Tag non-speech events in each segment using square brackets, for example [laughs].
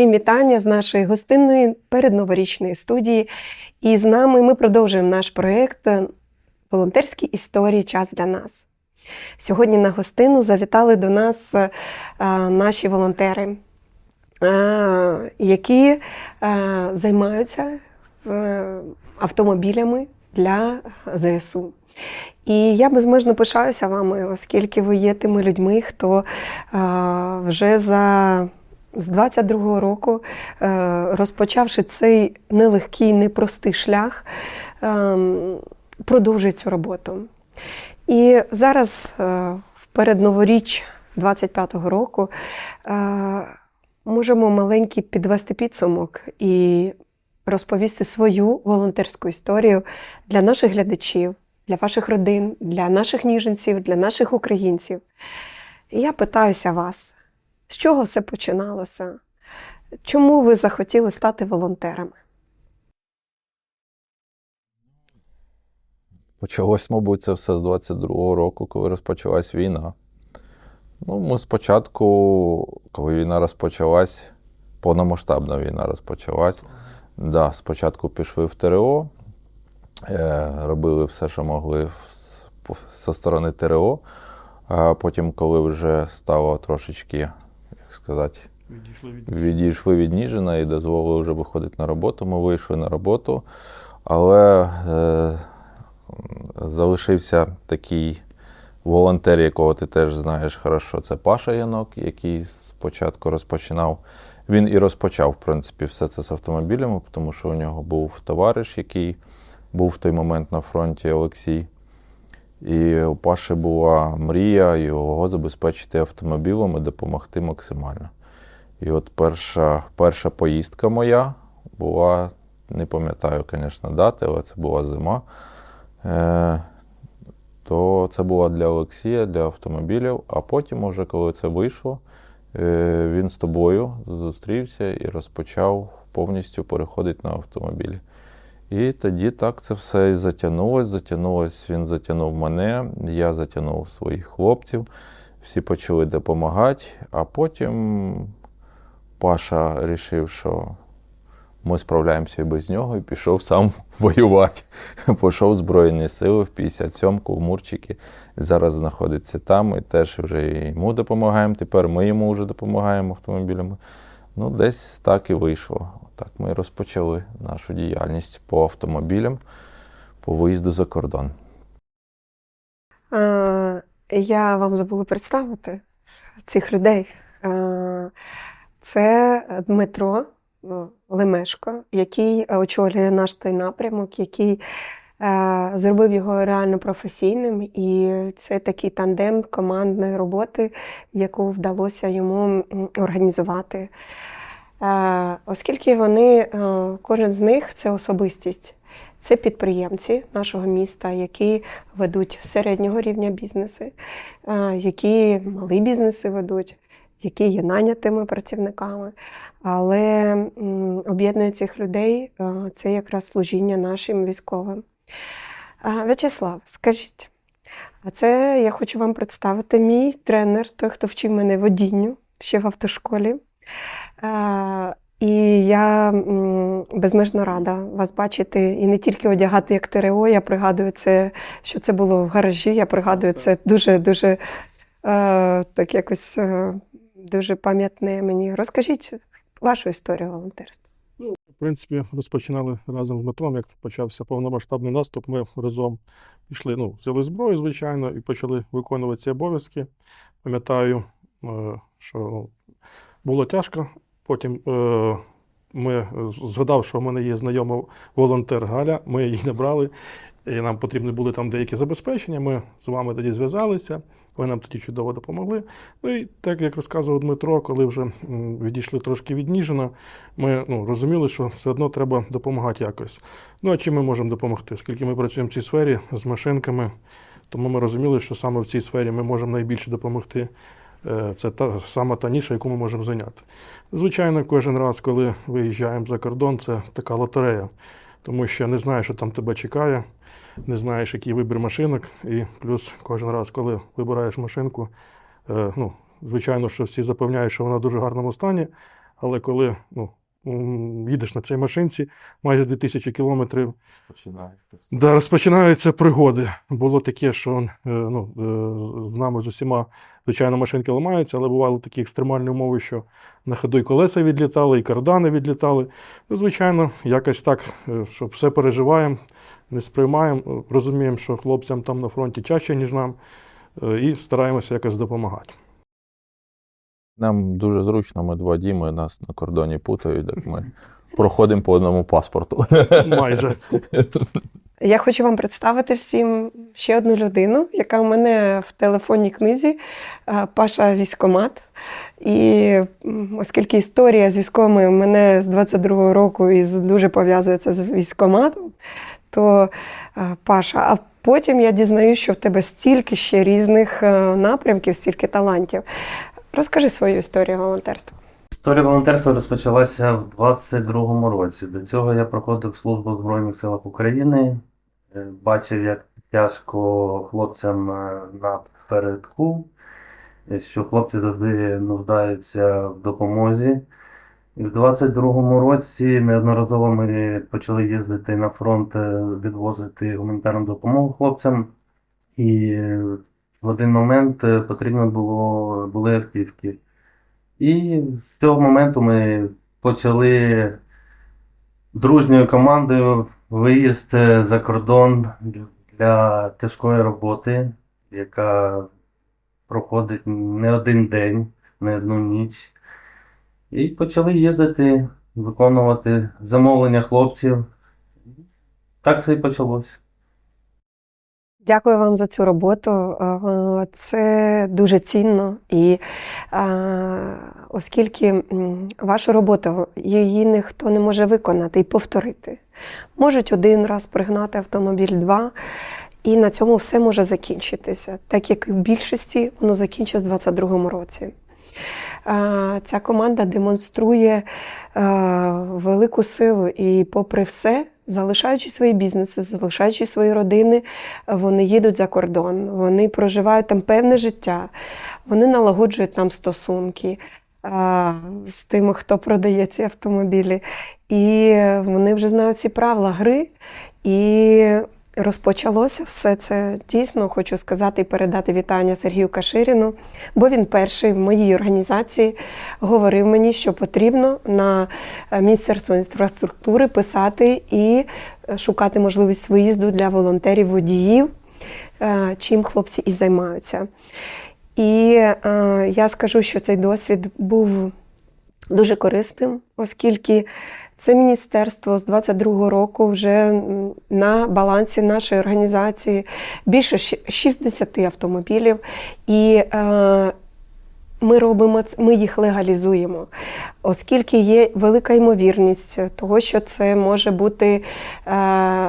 Всім вітання з нашої гостинної передноворічної студії. І з нами ми продовжуємо наш проєкт Волонтерські історії Час для нас. Сьогодні на гостину завітали до нас е, наші волонтери, е, які е, займаються автомобілями для ЗСУ. І я безмежно пишаюся вами, оскільки ви є тими людьми, хто вже за з 22-го року, е, розпочавши цей нелегкий, непростий шлях, е, продовжує цю роботу. І зараз, е, в передноворіч 25-го року, е, можемо маленький підвести підсумок і розповісти свою волонтерську історію для наших глядачів, для ваших родин, для наших ніженців, для наших українців. І я питаюся вас, з чого все починалося? Чому ви захотіли стати волонтерами? Почалось, мабуть, це все з 22-го року, коли розпочалась війна. Ну, ми спочатку, коли війна розпочалась, повномасштабна війна розпочалась. Да, спочатку пішли в ТРО, е, робили все, що могли зі сторони ТРО. А потім, коли вже стало трошечки, сказати, Відійшли від відійшли від Ніжина і дозволили вже виходити на роботу. Ми вийшли на роботу, але е, залишився такий волонтер, якого ти теж знаєш хорошо, це Паша Янок, який спочатку розпочинав. Він і розпочав, в принципі, все це з автомобілями, тому що у нього був товариш, який був в той момент на фронті Олексій. І у Паші була мрія його забезпечити автомобілем і допомогти максимально. І от перша, перша поїздка моя була, не пам'ятаю, звісно, дати, але це була зима. Е, то це була для Олексія, для автомобілів. А потім, уже коли це вийшло, е, він з тобою зустрівся і розпочав повністю переходити на автомобілі. І тоді так це все і затягнулось. Затягнулось, він затягнув мене, я затягнув своїх хлопців, всі почали допомагати, а потім Паша вирішив, що ми справляємося і без нього, і пішов сам [laughs] воювати. Пішов в Збройні сили в 57-ку, в Мурчики. Зараз знаходиться там, і теж вже йому допомагаємо. Тепер ми йому вже допомагаємо автомобілями. Ну, десь так і вийшло. Так ми розпочали нашу діяльність по автомобілям, по виїзду за кордон. Е, Я вам забула представити цих людей. Е, Це Дмитро е, Лемешко, який очолює наш той напрямок, який зробив його реально професійним. І це такий тандем командної роботи, яку вдалося йому організувати. Оскільки вони, е, кожен з них це особистість. Це підприємці нашого міста, які ведуть середнього рівня бізнеси, які малі бізнеси ведуть, які є нанятими працівниками. Але об'єднує цих людей е, це якраз служіння нашим військовим. В'ячеслав, скажіть, а це я хочу вам представити мій тренер, той, хто вчив мене водінню ще в автошколі. Е, І я безмежно рада вас бачити і не тільки одягати як ТРО. Я пригадую це, що це було в гаражі. Я пригадую це дуже дуже е, так якось е, дуже пам'ятне мені. Розкажіть вашу історію волонтерства. В принципі, розпочинали разом з Дмитром, як почався повномасштабний наступ. Ми разом пішли, ну, взяли зброю, звичайно, і почали виконувати ці обов'язки. Пам'ятаю, що ну, було тяжко. Потім е, ми згадав, що в мене є знайома волонтер Галя. Ми її набрали, і нам потрібні були там деякі забезпечення. Ми з вами тоді зв'язалися. Ви нам тоді чудово допомогли. Ну і так як розказував Дмитро, коли вже відійшли трошки від Ніжина, ми ну, розуміли, що все одно треба допомагати якось. Ну а чим ми можемо допомогти? Оскільки ми працюємо в цій сфері з машинками, тому ми розуміли, що саме в цій сфері ми можемо найбільше допомогти. Е, Це та сама та ніша, яку ми можемо зайняти. Звичайно, кожен раз, коли виїжджаємо за кордон, це така лотерея, тому що не знаєш, що там тебе чекає, не знаєш, який вибір машинок, і плюс кожен раз, коли вибираєш машинку, е, ну, звичайно, що всі запевняють, що вона в дуже гарному стані, Але коли ну, їдеш на цій машинці майже 2000 кілометрів, Починається. Да, розпочинаються пригоди. Було таке, що е, ну, е, з нами з усіма, звичайно, машинки ламаються, але бували такі екстремальні умови, що на ходу і колеса відлітали, і кардани відлітали. Ну, звичайно, якось так, е, що все переживаємо, не сприймаємо, розуміємо, що хлопцям там на фронті чаще, ніж нам, і стараємося якось допомагати. Нам дуже зручно, ми два діми, нас на кордоні путають, так ми проходимо по одному паспорту. Майже. Я хочу вам представити всім ще одну людину, яка у мене в телефонній книзі е, Паша Військомат. І оскільки історія з військовими мене з 22-го року і дуже пов'язується з військоматом, то е, Паша, а потім я дізнаюся, що в тебе стільки ще різних е, напрямків, стільки талантів. Розкажи свою історію волонтерства. Історія волонтерства розпочалася в 22-му році. До цього я проходив службу в Збройних силах України, е, бачив, як тяжко хлопцям е, на передку, е, що хлопці завжди нуждаються в допомозі. І в 22-му році неодноразово ми почали їздити на фронт, відвозити гуманітарну допомогу хлопцям. І в один момент е, потрібно було були автівки. І з цього моменту ми почали дружньою командою виїзд е, за кордон для тяжкої роботи, яка проходить не один день, не одну ніч. І почали їздити, виконувати замовлення хлопців. Так все і почалося. Дякую вам за цю роботу. Е, Це дуже цінно. І е, оскільки вашу роботу її ніхто не може виконати і повторити. Можуть один раз пригнати автомобіль, два, і на цьому все може закінчитися, так як і в більшості воно закінчиться в 2022 році. Е, Ця команда демонструє велику силу і, попри все, залишаючи свої бізнеси, залишаючи свої родини, вони їдуть за кордон, вони проживають там певне життя, вони налагоджують там стосунки з тими, хто продає ці автомобілі. І вони вже знають ці правила гри. І розпочалося все це дійсно. Хочу сказати і передати вітання Сергію Каширіну, бо він перший в моїй організації говорив мені, що потрібно на е, Міністерство інфраструктури писати і е, шукати можливість виїзду для волонтерів-водіїв, е, чим хлопці і займаються. І я скажу, що цей досвід був дуже корисним, оскільки це міністерство з 22-го року вже на балансі нашої організації більше щ- 60 автомобілів. І е, ми робимо ми їх легалізуємо, оскільки є велика ймовірність того, що це може бути е,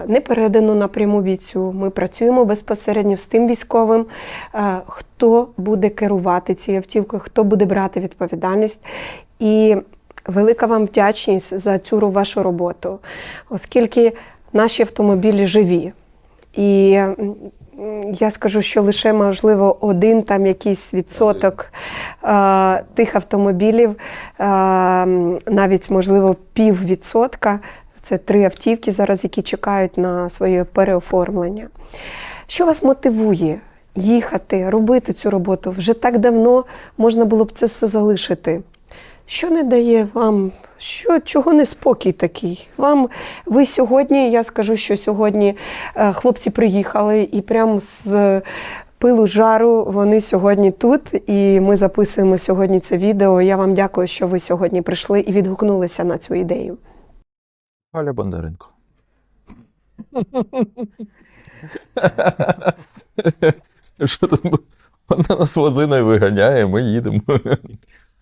не передано напряму бійцю. Ми працюємо безпосередньо з тим військовим, е, хто буде керувати цією автівкою, хто буде брати відповідальність. І велика вам вдячність за цю вашу роботу, оскільки наші автомобілі живі. І я скажу, що лише можливо один там якийсь відсоток е, тих автомобілів, е, навіть можливо пів відсотка. Це три автівки зараз, які чекають на своє переоформлення. Що вас мотивує їхати, робити цю роботу? Вже так давно можна було б це все залишити. Що не дає вам, що, чого не спокій такий? Вам ви сьогодні, я скажу, що сьогодні е, хлопці приїхали і прямо з пилу жару вони сьогодні тут, і ми записуємо сьогодні це відео. Я вам дякую, що ви сьогодні прийшли і відгукнулися на цю ідею. Галя Бондаренко. Що тут? Вона нас возиною виганяє, ми їдемо.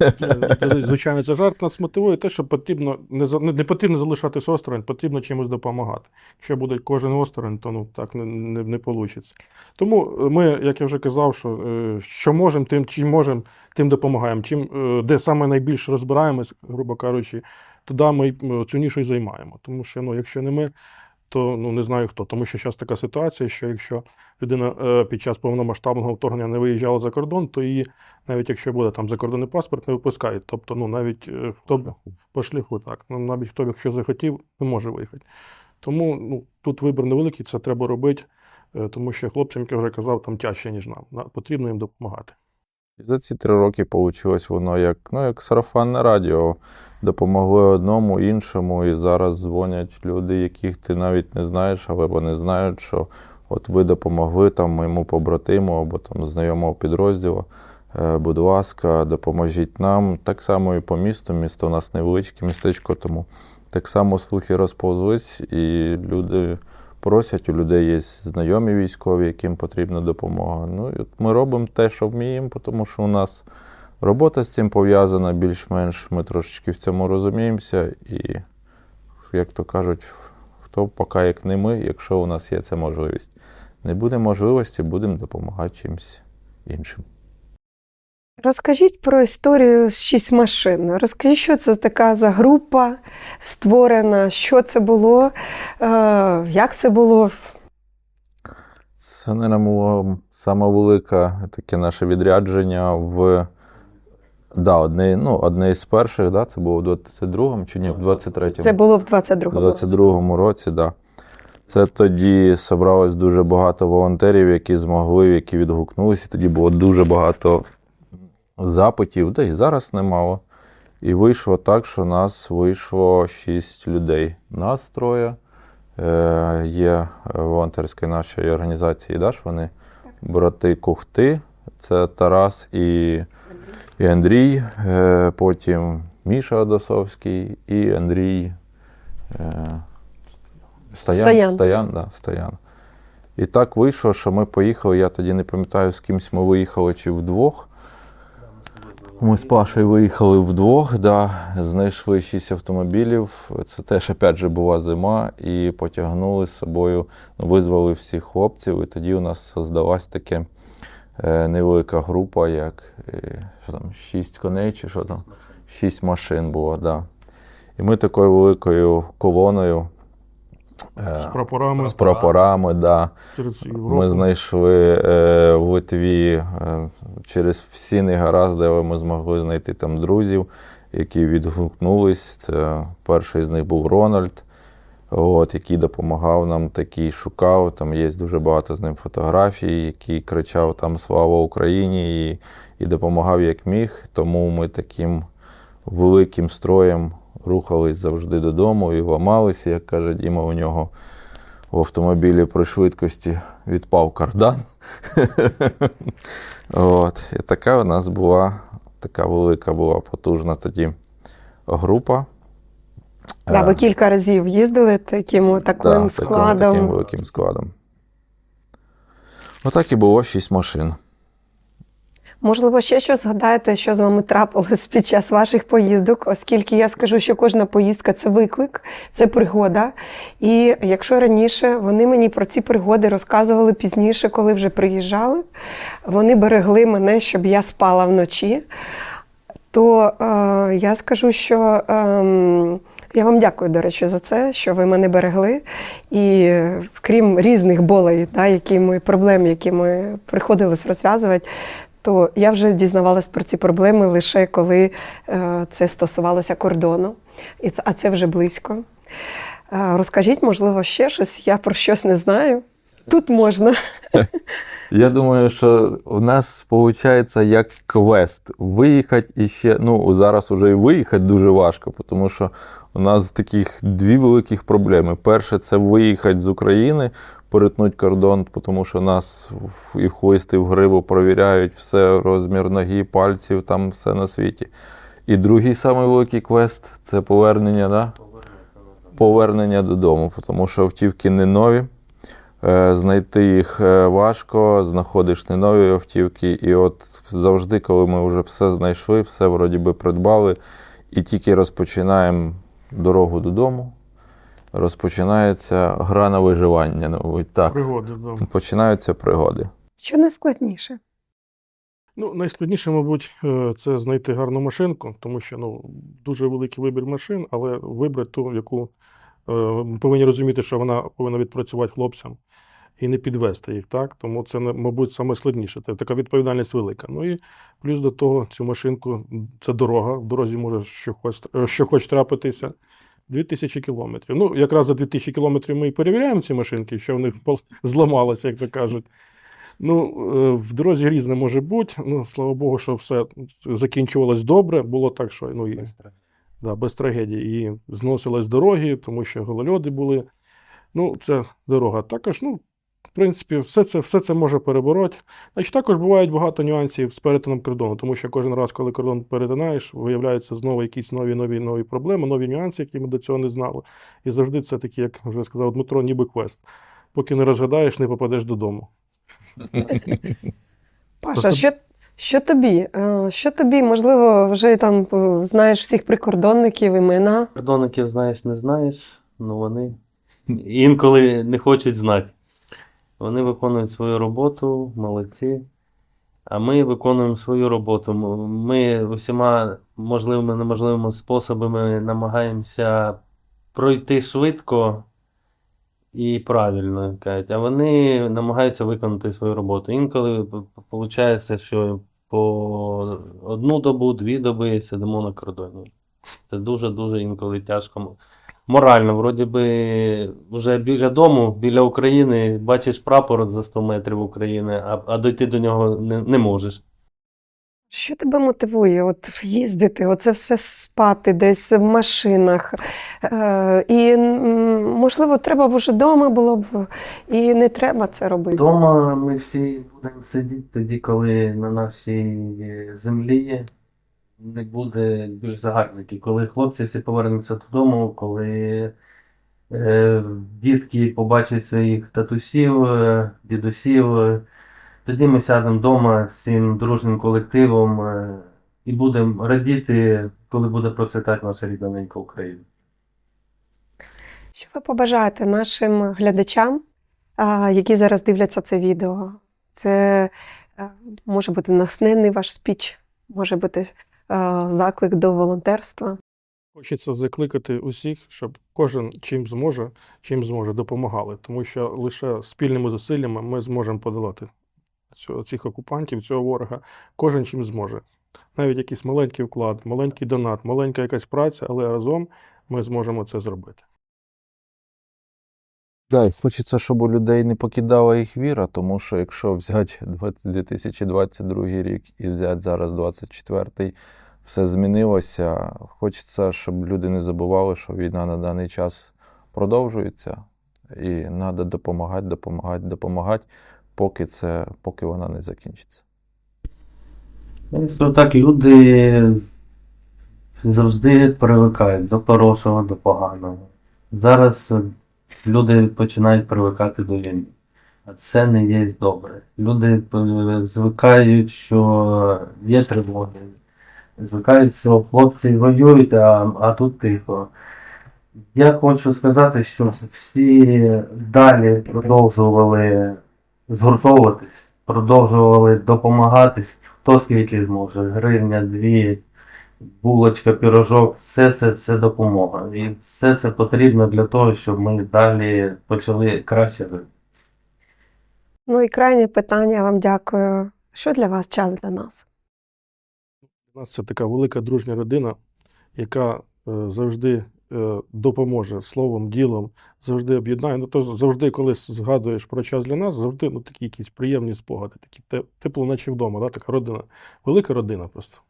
Е, Звичайно, це жарт нас мотивує те, що потрібно не, не, потрібно залишатись осторонь, потрібно чимось допомагати. Якщо буде кожен осторонь, то ну так не, не, не вийде. Тому е, ми, як я вже казав, що, е, що можемо, тим чим можемо, тим допомагаємо. Чим де саме найбільше розбираємось, грубо кажучи, туди ми цю нішу і займаємо. Тому що ну, якщо не ми, то ну не знаю хто. Тому що зараз така ситуація, що якщо людина е, під час повномасштабного вторгнення не виїжджала за кордон, то її, навіть якщо буде там закордонний паспорт, не випускають. Тобто, ну навіть е, хто б по шляху, так. Ну, навіть хто б, якщо захотів, не може виїхати. Тому ну, тут вибір невеликий, це треба робити, е, тому що хлопцям, як я вже казав, там тяжче, ніж нам. На- Потрібно їм допомагати. І за ці три роки вийшло воно як, ну, як сарафанне радіо. Допомогли одному, іншому, і зараз дзвонять люди, яких ти навіть не знаєш, але вони знають, що от ви допомогли там моєму побратиму або там знайомого підрозділу. Е, Будь ласка, допоможіть нам. Так само і по місту. Місто у нас невеличке містечко, тому так само слухи розповзлись, і люди просять, у людей є знайомі військові, яким потрібна допомога. Ну, і от ми робимо те, що вміємо, тому що у нас робота з цим пов'язана більш-менш. Ми трошечки в цьому розуміємося. І, як то кажуть, хто поки як не ми, якщо у нас є ця можливість. Не буде можливості, будемо допомагати чимось іншим. Розкажіть про історію з шість машин. Розкажіть, що це така за група створена, що це було, е, як це було. Це, мабуть, було саме велике таке наше відрядження в. Да, одне, ну, одне із перших, да, це було в 22-му чи ні, в 23-му. Це було в У 22-му. році. 22-му році, так. Да. Це тоді зібралось дуже багато волонтерів, які змогли, які відгукнулися. Тоді було дуже багато запитів, да і зараз немало. І вийшло так, що нас вийшло шість людей. Нас троє. Е, є волонтерської нашої організації ДАШ, вони брати Кухти, це Тарас і, і Андрій, е, потім Міша Одосовський і Андрій е, Стоян. Стоян. Стоян, да, Стоян. І так вийшло, що ми поїхали. Я тоді не пам'ятаю, з кимсь ми виїхали чи вдвох. Ми з Пашею виїхали вдвох, да, знайшли шість автомобілів. Це теж, опять же, була зима, і потягнули з собою, ну, визвали всіх хлопців, і тоді у нас создалась таке е, невелика група, як е, що там, шість коней чи що там, шість машин було, да. І ми такою великою колоною. Е, З прапорами з прапорами, да. через Європу. Ми знайшли е, в Литві е, через всі негаразди, але ми змогли знайти там друзів, які відгукнулись. Це перший з них був Рональд, от, який допомагав нам, такий шукав. Там є дуже багато з ним фотографій, який кричав там Слава Україні і, і допомагав як міг. Тому ми таким великим строєм рухались завжди додому і ламалися, як каже Діма, у нього в автомобілі при швидкості відпав кардан. [laughs] От. І така у нас була така велика була потужна тоді група. Да, ви Е, кілька разів їздили таким таким таким- складом. Таким великим складом. Отак і було шість машин. Можливо, ще щось згадаєте, що з вами трапилось під час ваших поїздок, оскільки я скажу, що кожна поїздка це виклик, це пригода. І якщо раніше вони мені про ці пригоди розказували пізніше, коли вже приїжджали, вони берегли мене, щоб я спала вночі, то е, я скажу, що. ем, я вам дякую, до речі, за це, що ви мене берегли. І е, крім різних болей, да, які ми, проблем, які ми приходилось розв'язувати, то я вже дізнавалась про ці проблеми лише коли е, це стосувалося кордону, а це вже близько. Е, розкажіть, можливо, ще щось, я про щось не знаю. Тут можна. Я думаю, що у нас виходить як квест. Виїхати і ще. Ну, зараз вже і виїхати дуже важко, тому що у нас таких дві великих проблеми. Перше, це виїхати з України, перетнути кордон, тому що нас і в хвост, і в гриву провіряють все, розмір ноги, пальців, там все на світі. І другий самий великий квест це повернення, да? повернення додому, тому що автівки не нові. Е, Знайти їх е, важко, знаходиш не нові автівки. І от завжди, коли ми вже все знайшли, все вроді би придбали, і тільки розпочинаємо дорогу додому, розпочинається гра на виживання. мабуть, так. Пригоди, да. Починаються пригоди. Що найскладніше? Ну, найскладніше, мабуть, е, це знайти гарну машинку, тому що ну, дуже великий вибір машин, але вибрати ту, яку Ми повинні розуміти, що вона повинна відпрацювати хлопцям і не підвести їх, так? Тому це, мабуть, саме складніше. Це така відповідальність велика. Ну і плюс до того, цю машинку це дорога. В дорозі може що хоч, е, що хоч трапитися. 2000 кілометрів. Ну, якраз за 2000 кілометрів ми і перевіряємо ці машинки, що в них зламалося, як то кажуть. Ну, е, в дорозі різне може бути. Ну, слава Богу, що все закінчувалось добре. Було так, що ну, і, да, без трагедії. І зносились дороги, тому що голольоди були. Ну, це дорога. Також, ну, в принципі, все це, все це може перебороти. Значить, також бувають багато нюансів з перетином кордону, тому що кожен раз, коли кордон перетинаєш, виявляються знову якісь нові нові нові проблеми, нові нюанси, які ми до цього не знали. І завжди це такі, як вже сказав Дмитро, ніби квест. Поки не розгадаєш, не попадеш додому. [laughs] Паша, що, що тобі? Е, Що тобі, можливо, вже там е, знаєш всіх прикордонників, імена? Кордонників знаєш, не знаєш, ну вони інколи не хочуть знати. Вони виконують свою роботу, молодці. А ми виконуємо свою роботу. Ми усіма можливими неможливими способами намагаємося пройти швидко і правильно, кажуть. а вони намагаються виконати свою роботу. Інколи виходить, що по одну добу, дві доби сидимо на кордоні. Це дуже-дуже інколи тяжко. Морально, вроді би, вже біля дому, біля України, бачиш прапор за 100 метрів України, а, а дойти до нього не, не можеш. Що тебе мотивує от їздити, оце все спати десь в машинах? Е, і, можливо, треба б уже вдома було б, і не треба це робити. Вдома ми всі будемо сидіти тоді, коли на нашій е, землі не буде більш загарбників. Коли хлопці всі повернуться додому, коли е, дітки побачать своїх татусів, е, дідусів, е, тоді ми сядемо вдома з цим дружнім колективом е, і будемо радіти, коли буде процвітати наша рідненька Україна. Що ви побажаєте нашим глядачам, які зараз дивляться це відео? Це е, може бути натхненний ваш спіч, може бути заклик до волонтерства. Хочеться закликати усіх, щоб кожен чим зможе, чим зможе, допомагали, тому що лише спільними зусиллями ми зможемо подолати цього, цих окупантів, цього ворога. Кожен чим зможе. Навіть якийсь маленький вклад, маленький донат, маленька якась праця, але разом ми зможемо це зробити. Да, і хочеться, щоб у людей не покидала їх віра, тому що якщо взяти 2022 рік і взяти зараз 24-й, все змінилося. Хочеться, щоб люди не забували, що війна на даний час продовжується, і треба допомагати, допомагати, допомагати, поки це, поки вона не закінчиться. Ну, так, люди завжди привикають до хорошого, до поганого. Зараз люди починають привикати до війни. А це не є добре. Люди е, звикають, що є тривоги. Звикають, що хлопці воюють, а, а тут тихо. Я хочу сказати, що всі далі продовжували згуртовуватись, продовжували допомагатись, хто скільки зможе. Гривня, дві, булочка, пірожок, все це, це допомога. І все це потрібно для того, щоб ми далі почали краще жити. Ну і крайнє питання, я вам дякую. Що для вас час для нас? У нас це така велика дружня родина, яка е, завжди е, допоможе словом, ділом, завжди об'єднає. Ну, то завжди, коли згадуєш про час для нас, завжди ну, такі якісь приємні спогади, такі тепло, наче вдома, да? така родина, велика родина просто.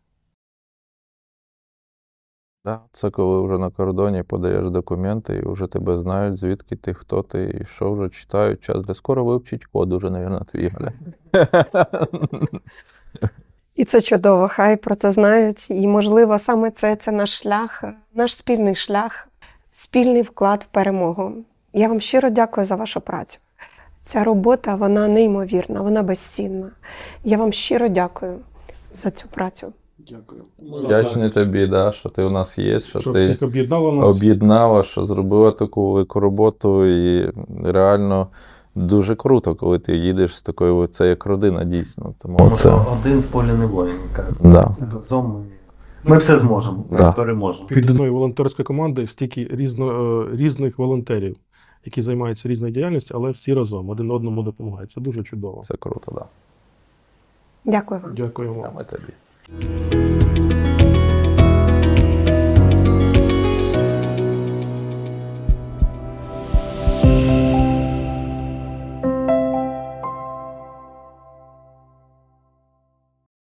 Да, це коли вже на кордоні подаєш документи, і вже тебе знають, звідки ти, хто ти, і що вже читають. Час для скоро вивчить код, уже, мабуть, твій. І це чудово, хай про це знають. І, можливо, саме це, це наш шлях, наш спільний шлях, спільний вклад в перемогу. Я вам щиро дякую за вашу працю. Ця робота вона неймовірна, вона безцінна. Я вам щиро дякую за цю працю. Дякую. Вдячний тобі, да, що ти у нас є, що, Що ти всіх об'єднало нас. об'єднала, що зробила таку велику роботу. І реально дуже круто, коли ти їдеш з такою, це як родина дійсно. Тому Тому це що один в полі не воїн, да. Разом ми Ми все зможемо. Ми Да. переможемо. Під одною волонтерською командою стільки різно, е, різних волонтерів, які займаються різною діяльністю, але всі разом один одному допомагають. Це дуже чудово. Це круто, так. Дякую вам. Дякуємо. Да. А ми тобі. Thank you.